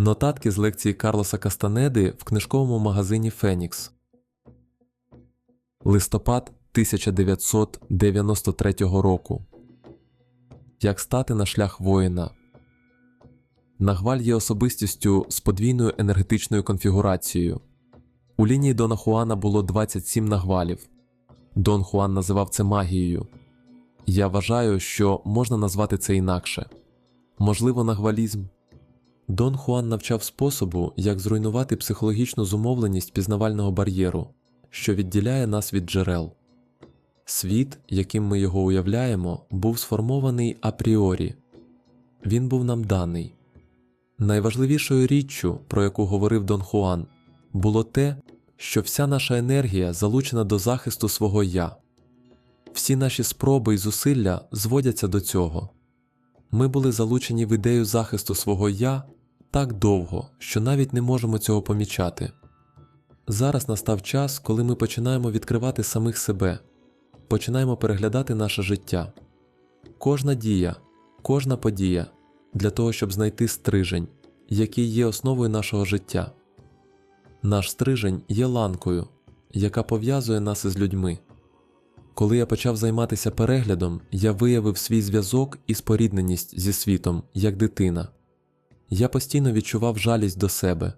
Нотатки з лекції Карлоса Кастанеди в книжковому магазині Фенікс. Листопад 1993 року. Як стати на шлях воїна. Нагваль є особистістю з подвійною енергетичною конфігурацією. У лінії Дона Хуана було 27 нагвалів. Дон Хуан називав це магією. Я вважаю, що можна назвати це інакше. Можливо, нагвалізм. Дон Хуан навчав способу, як зруйнувати психологічну зумовленість пізнавального бар'єру, що відділяє нас від джерел. Світ, яким ми його уявляємо, був сформований апріорі. Він був нам даний. Найважливішою річчю, про яку говорив Дон Хуан, було те, що вся наша енергія залучена до захисту свого я. Всі наші спроби і зусилля зводяться до цього. Ми були залучені в ідею захисту свого я так довго, що навіть не можемо цього помічати. Зараз настав час, коли ми починаємо відкривати самих себе, починаємо переглядати наше життя. Кожна дія, кожна подія для того, щоб знайти стрижень, який є основою нашого життя. Наш стрижень є ланкою, яка пов'язує нас із людьми. Коли я почав займатися переглядом, я виявив свій зв'язок і спорідненість зі світом як дитина. Я постійно відчував жалість до себе.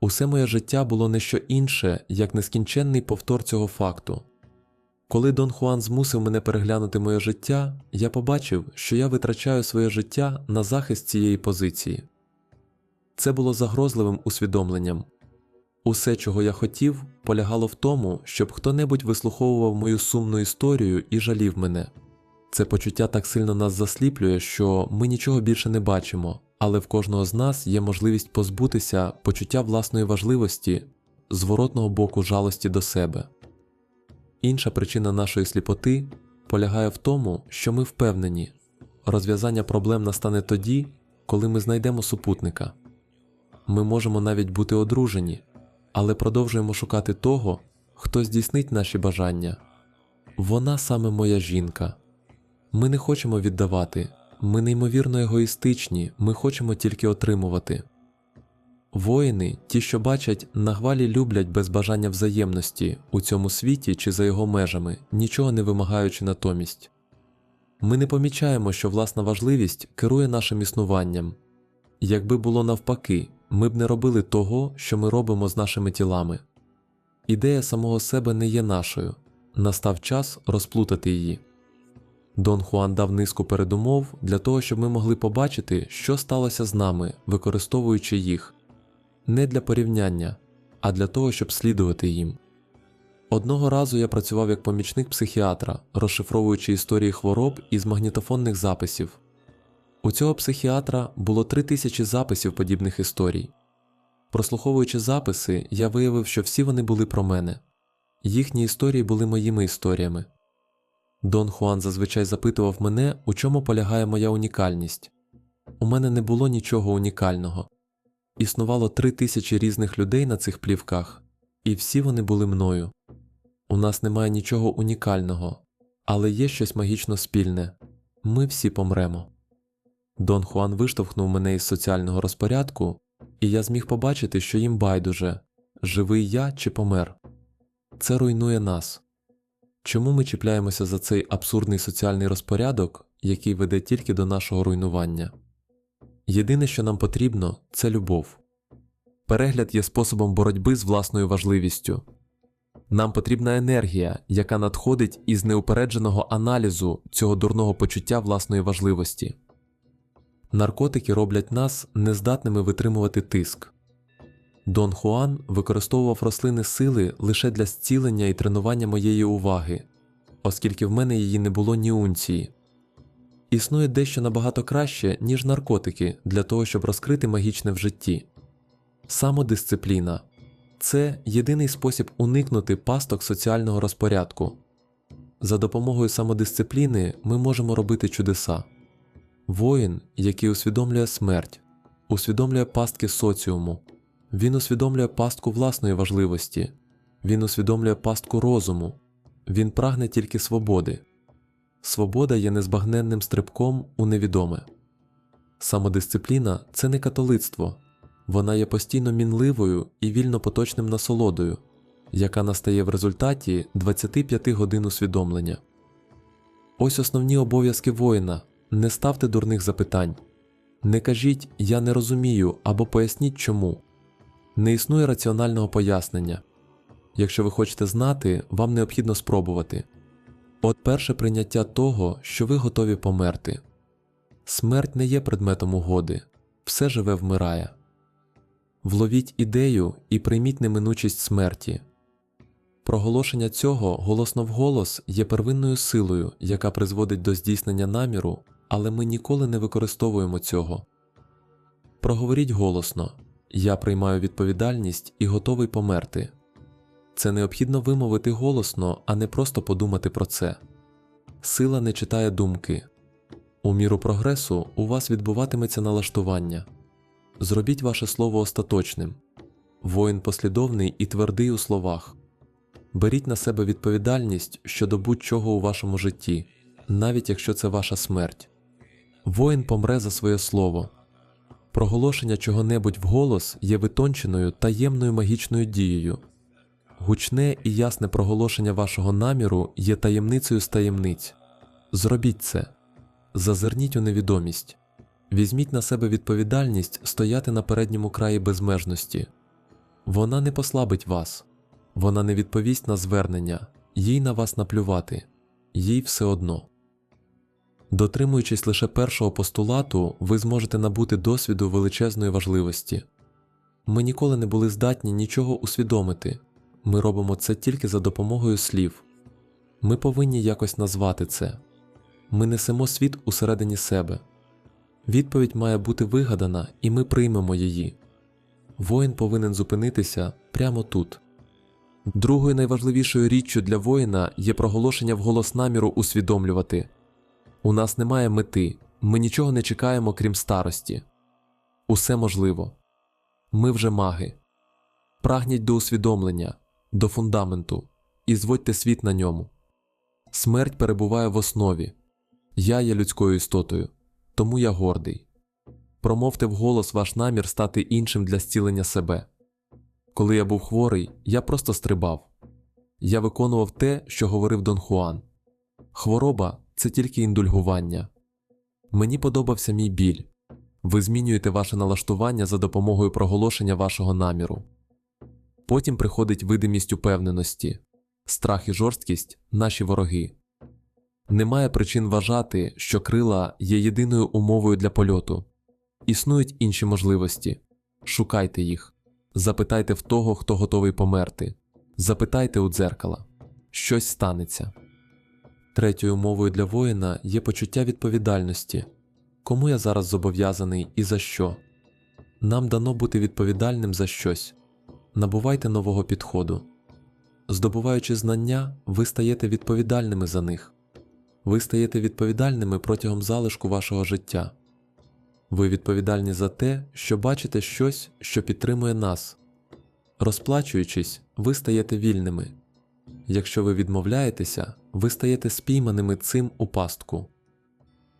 Усе моє життя було не що інше, як нескінченний повтор цього факту. Коли Дон Хуан змусив мене переглянути моє життя, я побачив, що я витрачаю своє життя на захист цієї позиції. Це було загрозливим усвідомленням. Усе, чого я хотів, полягало в тому, щоб хто-небудь вислуховував мою сумну історію і жалів мене. Це почуття так сильно нас засліплює, що ми нічого більше не бачимо, але в кожного з нас є можливість позбутися почуття власної важливості, зворотного боку жалості до себе. Інша причина нашої сліпоти полягає в тому, що ми впевнені, розв'язання проблем настане тоді, коли ми знайдемо супутника. Ми можемо навіть бути одружені, але продовжуємо шукати того, хто здійснить наші бажання. Вона саме моя жінка. Ми не хочемо віддавати, ми неймовірно егоїстичні, ми хочемо тільки отримувати. Воїни, ті, що бачать, нагвалі люблять без бажання взаємності у цьому світі чи за його межами, нічого не вимагаючи натомість. Ми не помічаємо, що власна важливість керує нашим існуванням. Якби було навпаки, ми б не робили того, що ми робимо з нашими тілами. Ідея самого себе не є нашою, настав час розплутати її. Дон Хуан дав низку передумов для того, щоб ми могли побачити, що сталося з нами, використовуючи їх не для порівняння, а для того, щоб слідувати їм. Одного разу я працював як помічник психіатра, розшифровуючи історії хвороб із магнітофонних записів. У цього психіатра було три тисячі записів подібних історій. Прослуховуючи записи, я виявив, що всі вони були про мене, їхні історії були моїми історіями. Дон Хуан зазвичай запитував мене, у чому полягає моя унікальність. У мене не було нічого унікального. Існувало три тисячі різних людей на цих плівках, і всі вони були мною. У нас немає нічого унікального, але є щось магічно спільне ми всі помремо. Дон Хуан виштовхнув мене із соціального розпорядку, і я зміг побачити, що їм байдуже живий я чи помер. Це руйнує нас. Чому ми чіпляємося за цей абсурдний соціальний розпорядок, який веде тільки до нашого руйнування? Єдине, що нам потрібно, це любов. Перегляд є способом боротьби з власною важливістю. Нам потрібна енергія, яка надходить із неупередженого аналізу цього дурного почуття власної важливості. Наркотики роблять нас нездатними витримувати тиск. Дон Хуан використовував рослини сили лише для зцілення і тренування моєї уваги, оскільки в мене її не було ні унції. Існує дещо набагато краще, ніж наркотики, для того, щоб розкрити магічне в житті. Самодисципліна це єдиний спосіб уникнути пасток соціального розпорядку. За допомогою самодисципліни ми можемо робити чудеса. Воїн, який усвідомлює смерть, усвідомлює пастки соціуму, він усвідомлює пастку власної важливості, він усвідомлює пастку розуму, він прагне тільки свободи. Свобода є незбагненним стрибком у невідоме. Самодисципліна це не католицтво, Вона є постійно мінливою і вільно поточним насолодою, яка настає в результаті 25 годин усвідомлення. Ось основні обов'язки воїна не ставте дурних запитань. Не кажіть Я не розумію або поясніть чому. Не існує раціонального пояснення. Якщо ви хочете знати, вам необхідно спробувати. От перше прийняття того, що ви готові померти. Смерть не є предметом угоди, все живе вмирає. Вловіть ідею і прийміть неминучість смерті. Проголошення цього голосно вголос є первинною силою, яка призводить до здійснення наміру, але ми ніколи не використовуємо цього. Проговоріть голосно Я приймаю відповідальність і готовий померти. Це необхідно вимовити голосно, а не просто подумати про це. Сила не читає думки. У міру прогресу у вас відбуватиметься налаштування. Зробіть ваше слово остаточним. Воїн послідовний і твердий у словах. Беріть на себе відповідальність щодо будь-чого у вашому житті, навіть якщо це ваша смерть. Воїн помре за своє слово. Проголошення чого-небудь вголос є витонченою таємною магічною дією. Гучне і ясне проголошення вашого наміру є таємницею з таємниць. Зробіть це, зазирніть у невідомість, візьміть на себе відповідальність стояти на передньому краї безмежності. Вона не послабить вас, вона не відповість на звернення, їй на вас наплювати, їй все одно. Дотримуючись лише першого постулату, ви зможете набути досвіду величезної важливості. Ми ніколи не були здатні нічого усвідомити, ми робимо це тільки за допомогою слів. Ми повинні якось назвати це. Ми несемо світ усередині себе. Відповідь має бути вигадана, і ми приймемо її. Воїн повинен зупинитися прямо тут. Другою найважливішою річчю для воїна є проголошення вголос наміру усвідомлювати у нас немає мети, ми нічого не чекаємо, крім старості. Усе можливо. Ми вже маги. Прагніть до усвідомлення, до фундаменту і зводьте світ на ньому. Смерть перебуває в основі. Я є людською істотою, тому я гордий. Промовте вголос ваш намір стати іншим для зцілення себе. Коли я був хворий, я просто стрибав. Я виконував те, що говорив Дон Хуан. Хвороба це тільки індульгування. Мені подобався мій біль. Ви змінюєте ваше налаштування за допомогою проголошення вашого наміру. Потім приходить видимість упевненості, страх і жорсткість наші вороги. Немає причин вважати, що крила є єдиною умовою для польоту. Існують інші можливості. Шукайте їх, запитайте в того, хто готовий померти, запитайте у дзеркала щось станеться. Третьою умовою для воїна є почуття відповідальності кому я зараз зобов'язаний і за що. Нам дано бути відповідальним за щось. Набувайте нового підходу. Здобуваючи знання, ви стаєте відповідальними за них. Ви стаєте відповідальними протягом залишку вашого життя. Ви відповідальні за те, що бачите щось, що підтримує нас. Розплачуючись, ви стаєте вільними. Якщо ви відмовляєтеся, ви стаєте спійманими цим у пастку.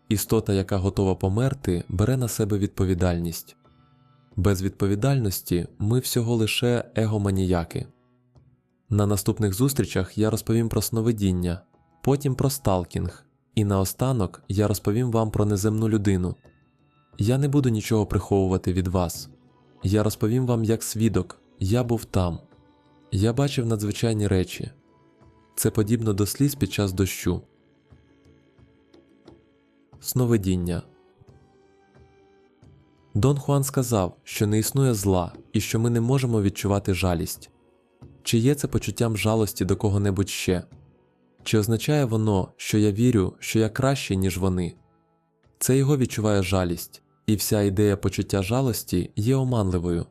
Істота, яка готова померти, бере на себе відповідальність. Без відповідальності ми всього лише егоманіяки. На наступних зустрічах я розповім про сновидіння, потім про сталкінг, і наостанок я розповім вам про неземну людину. Я не буду нічого приховувати від вас. Я розповім вам як свідок, я був там. Я бачив надзвичайні речі. Це подібно до сліз під час дощу. Сновидіння Дон Хуан сказав, що не існує зла і що ми не можемо відчувати жалість. Чи є це почуттям жалості до кого-небудь ще? Чи означає воно, що я вірю, що я кращий, ніж вони? Це його відчуває жалість, і вся ідея почуття жалості є оманливою.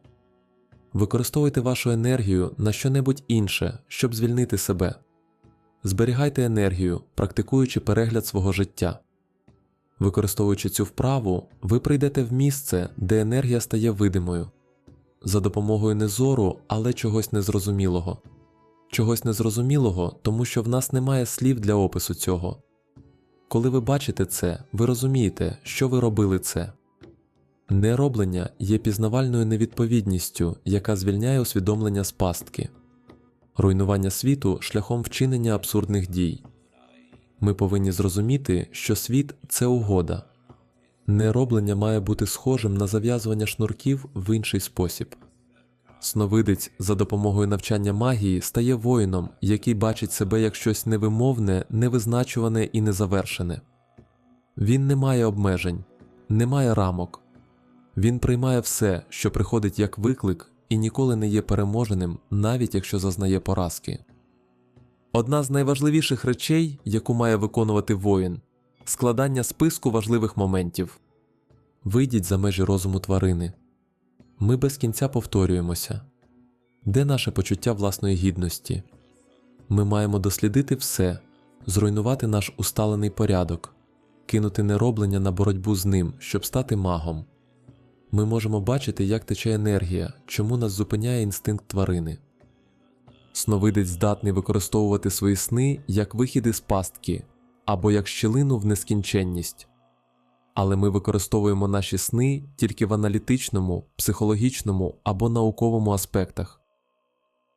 Використовуйте вашу енергію на що-небудь інше, щоб звільнити себе. Зберігайте енергію, практикуючи перегляд свого життя. Використовуючи цю вправу, ви прийдете в місце, де енергія стає видимою за допомогою не зору, але чогось незрозумілого. Чогось незрозумілого, тому що в нас немає слів для опису цього. Коли ви бачите це, ви розумієте, що ви робили це. Нероблення є пізнавальною невідповідністю, яка звільняє усвідомлення з пастки, руйнування світу шляхом вчинення абсурдних дій. Ми повинні зрозуміти, що світ це угода. Нероблення має бути схожим на зав'язування шнурків в інший спосіб. Сновидець за допомогою навчання магії стає воїном, який бачить себе як щось невимовне, невизначуване і незавершене. Він не має обмежень, не має рамок. Він приймає все, що приходить як виклик, і ніколи не є переможеним, навіть якщо зазнає поразки. Одна з найважливіших речей, яку має виконувати воїн складання списку важливих моментів. Вийдіть за межі розуму тварини. Ми без кінця повторюємося. Де наше почуття власної гідності? Ми маємо дослідити все, зруйнувати наш усталений порядок, кинути нероблення на боротьбу з ним, щоб стати магом. Ми можемо бачити, як тече енергія, чому нас зупиняє інстинкт тварини. Сновидець здатний використовувати свої сни як вихід із пастки або як щілину в нескінченність. Але ми використовуємо наші сни тільки в аналітичному, психологічному або науковому аспектах.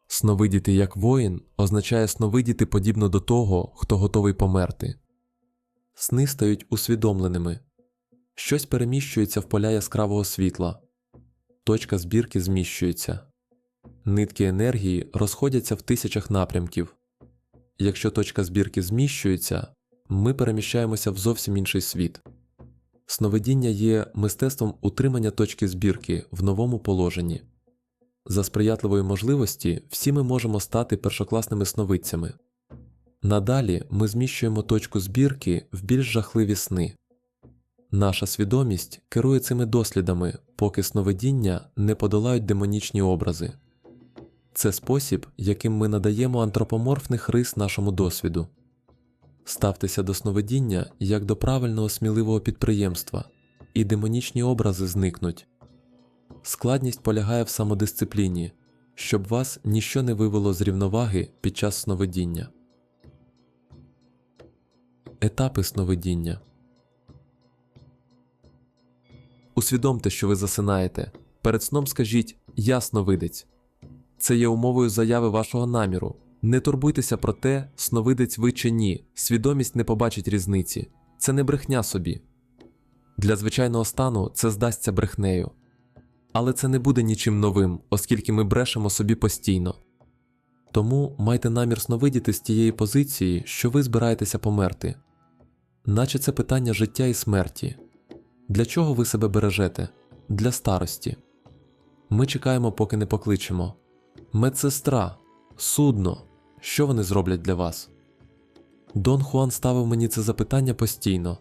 Сновидіти як воїн означає сновидіти подібно до того, хто готовий померти. Сни стають усвідомленими, щось переміщується в поля яскравого світла, точка збірки зміщується, нитки енергії розходяться в тисячах напрямків. Якщо точка збірки зміщується, ми переміщаємося в зовсім інший світ. Сновидіння є мистецтвом утримання точки збірки в новому положенні. За сприятливої можливості всі ми можемо стати першокласними сновидцями. Надалі ми зміщуємо точку збірки в більш жахливі сни. Наша свідомість керує цими дослідами, поки сновидіння не подолають демонічні образи. Це спосіб, яким ми надаємо антропоморфних рис нашому досвіду. Ставтеся до сновидіння як до правильного сміливого підприємства, і демонічні образи зникнуть. Складність полягає в самодисципліні, щоб вас ніщо не вивело з рівноваги під час сновидіння. Етапи сновидіння Усвідомте, що ви засинаєте. Перед сном скажіть Я сновидець. Це є умовою заяви вашого наміру. Не турбуйтеся про те, сновидець ви чи ні, свідомість не побачить різниці. Це не брехня собі. Для звичайного стану це здасться брехнею. Але це не буде нічим новим, оскільки ми брешемо собі постійно. Тому майте намір сновидіти з тієї позиції, що ви збираєтеся померти, наче це питання життя і смерті. Для чого ви себе бережете? Для старості. Ми чекаємо, поки не покличемо. Медсестра, судно, що вони зроблять для вас? Дон Хуан ставив мені це запитання постійно.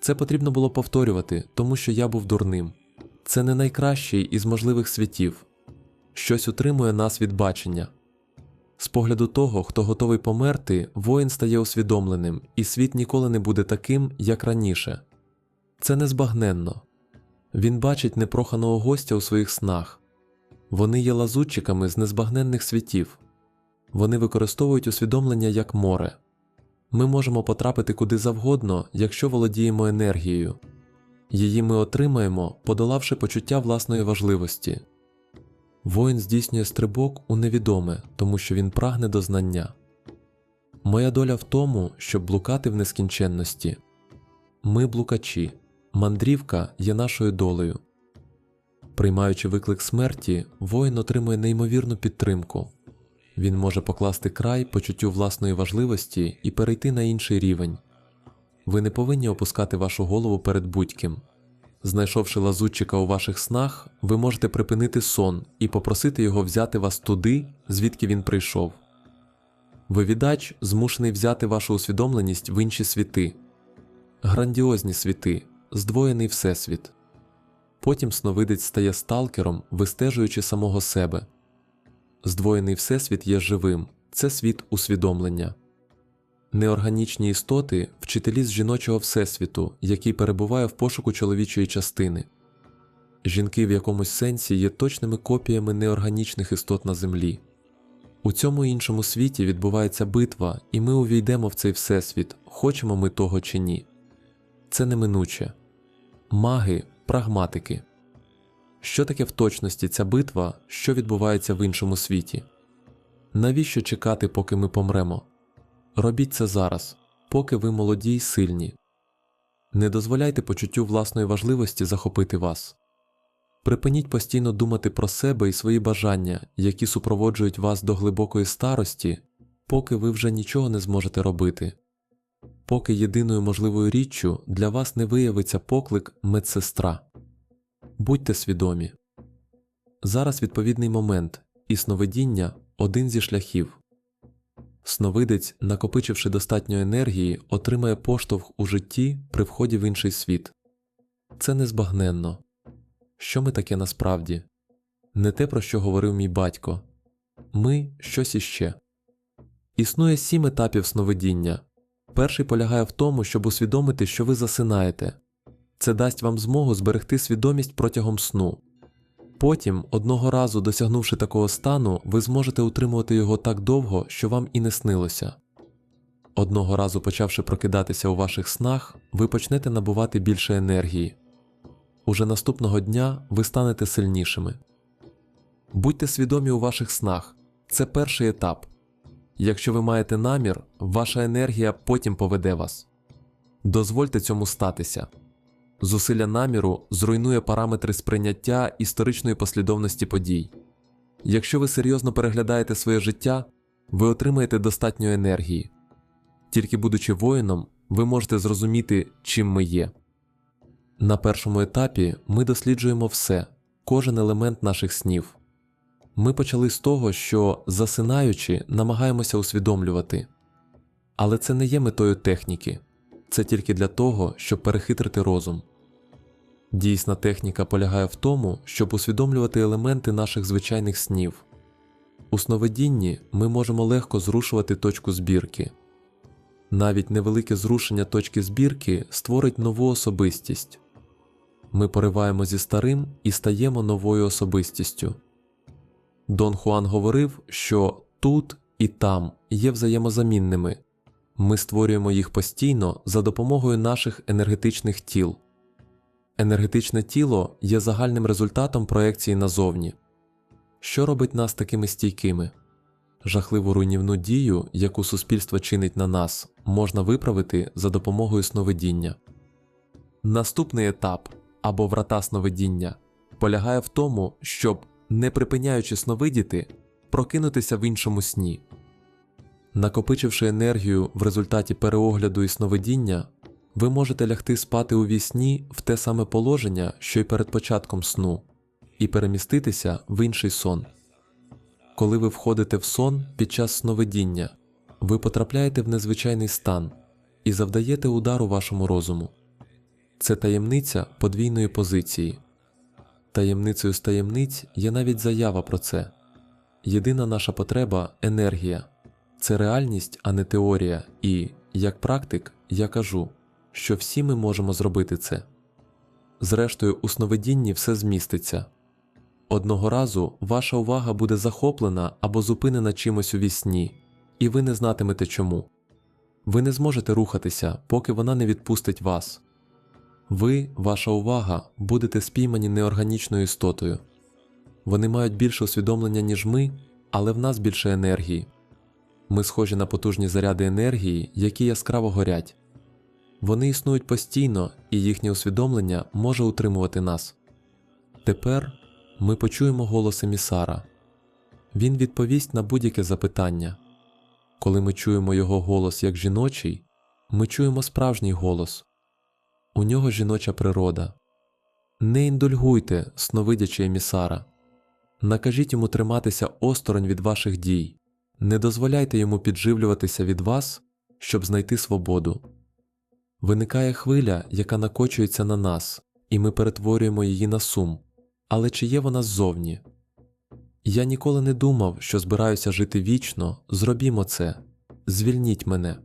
Це потрібно було повторювати, тому що я був дурним. Це не найкращий із можливих світів. Щось утримує нас від бачення. З погляду того, хто готовий померти, воїн стає усвідомленим, і світ ніколи не буде таким, як раніше. Це незбагненно. Він бачить непроханого гостя у своїх снах. Вони є лазутчиками з незбагненних світів. Вони використовують усвідомлення як море. Ми можемо потрапити куди завгодно, якщо володіємо енергією. Її ми отримаємо, подолавши почуття власної важливості. Воїн здійснює стрибок у невідоме, тому що він прагне до знання. Моя доля в тому, щоб блукати в нескінченності. Ми блукачі, мандрівка є нашою долею. Приймаючи виклик смерті, воїн отримує неймовірну підтримку. Він може покласти край почуттю власної важливості і перейти на інший рівень. Ви не повинні опускати вашу голову перед будь-ким. Знайшовши лазутчика у ваших снах, ви можете припинити сон і попросити його взяти вас туди, звідки він прийшов. Вивідач змушений взяти вашу усвідомленість в інші світи, грандіозні світи, здвоєний всесвіт. Потім сновидець стає сталкером, вистежуючи самого себе. Здвоєний всесвіт є живим, це світ усвідомлення. Неорганічні істоти вчителі з жіночого всесвіту, який перебуває в пошуку чоловічої частини. Жінки в якомусь сенсі є точними копіями неорганічних істот на землі. У цьому іншому світі відбувається битва, і ми увійдемо в цей всесвіт, хочемо ми того чи ні. Це неминуче. Маги, прагматики. що таке в точності ця битва, що відбувається в іншому світі. Навіщо чекати, поки ми помремо? Робіть це зараз, поки ви молоді й сильні. Не дозволяйте почуттю власної важливості захопити вас. Припиніть постійно думати про себе і свої бажання, які супроводжують вас до глибокої старості, поки ви вже нічого не зможете робити. Поки єдиною можливою річчю для вас не виявиться поклик медсестра. Будьте свідомі. Зараз відповідний момент, і сновидіння один зі шляхів. Сновидець, накопичивши достатньо енергії, отримає поштовх у житті при вході в інший світ. Це незбагненно. Що ми таке насправді? Не те, про що говорив мій батько. Ми щось іще. Існує сім етапів сновидіння. Перший полягає в тому, щоб усвідомити, що ви засинаєте. Це дасть вам змогу зберегти свідомість протягом сну. Потім, одного разу досягнувши такого стану, ви зможете утримувати його так довго, що вам і не снилося. Одного разу почавши прокидатися у ваших снах, ви почнете набувати більше енергії. Уже наступного дня ви станете сильнішими. Будьте свідомі у ваших снах це перший етап. Якщо ви маєте намір, ваша енергія потім поведе вас. Дозвольте цьому статися. Зусилля наміру зруйнує параметри сприйняття історичної послідовності подій. Якщо ви серйозно переглядаєте своє життя, ви отримаєте достатньо енергії. Тільки будучи воїном, ви можете зрозуміти, чим ми є. На першому етапі ми досліджуємо все, кожен елемент наших снів. Ми почали з того, що, засинаючи, намагаємося усвідомлювати. Але це не є метою техніки, це тільки для того, щоб перехитрити розум. Дійсна техніка полягає в тому, щоб усвідомлювати елементи наших звичайних снів. У сновидінні ми можемо легко зрушувати точку збірки. Навіть невелике зрушення точки збірки створить нову особистість. Ми пориваємо зі старим і стаємо новою особистістю. Дон Хуан говорив, що тут і там є взаємозамінними. Ми створюємо їх постійно за допомогою наших енергетичних тіл. Енергетичне тіло є загальним результатом проекції назовні. Що робить нас такими стійкими? Жахливу руйнівну дію, яку суспільство чинить на нас, можна виправити за допомогою сновидіння. Наступний етап або врата сновидіння полягає в тому, щоб, не припиняючи сновидіти, прокинутися в іншому сні. Накопичивши енергію в результаті переогляду і сновидіння, ви можете лягти спати у вісні в те саме положення, що й перед початком сну, і переміститися в інший сон. Коли ви входите в сон під час сновидіння, ви потрапляєте в незвичайний стан і завдаєте удару вашому розуму. Це таємниця подвійної позиції. Таємницею з таємниць є навіть заява про це. Єдина наша потреба енергія, це реальність, а не теорія, і, як практик, я кажу, що всі ми можемо зробити це. Зрештою, у сновидінні все зміститься. Одного разу ваша увага буде захоплена або зупинена чимось у вісні, і ви не знатимете чому. Ви не зможете рухатися, поки вона не відпустить вас. Ви, ваша увага, будете спіймані неорганічною істотою. Вони мають більше усвідомлення, ніж ми, але в нас більше енергії. Ми схожі на потужні заряди енергії, які яскраво горять. Вони існують постійно, і їхнє усвідомлення може утримувати нас. Тепер ми почуємо голос емісара. Він відповість на будь-яке запитання. Коли ми чуємо його голос як жіночий, ми чуємо справжній голос. У нього жіноча природа. Не індульгуйте, сновидячи емісара. Накажіть йому триматися осторонь від ваших дій, не дозволяйте йому підживлюватися від вас, щоб знайти свободу. Виникає хвиля, яка накочується на нас, і ми перетворюємо її на сум. Але чи є вона ззовні? Я ніколи не думав, що збираюся жити вічно, зробімо це, звільніть мене.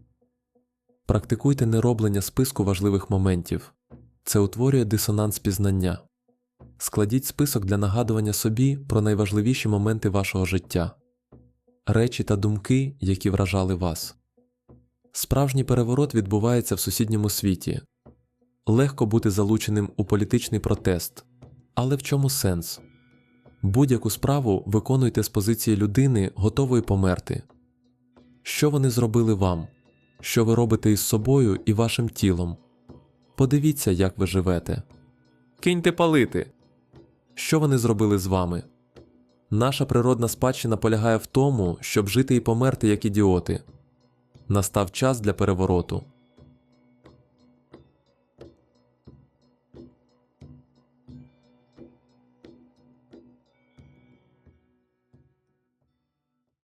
Практикуйте нероблення списку важливих моментів це утворює дисонанс пізнання. Складіть список для нагадування собі про найважливіші моменти вашого життя, речі та думки, які вражали вас. Справжній переворот відбувається в сусідньому світі. Легко бути залученим у політичний протест, Але в чому сенс? Будь-яку справу виконуйте з позиції людини, готової померти. Що вони зробили вам? Що ви робите із собою і вашим тілом? Подивіться, як ви живете. Киньте палити. Що вони зробили з вами? Наша природна спадщина полягає в тому, щоб жити і померти як ідіоти. Настав час для перевороту.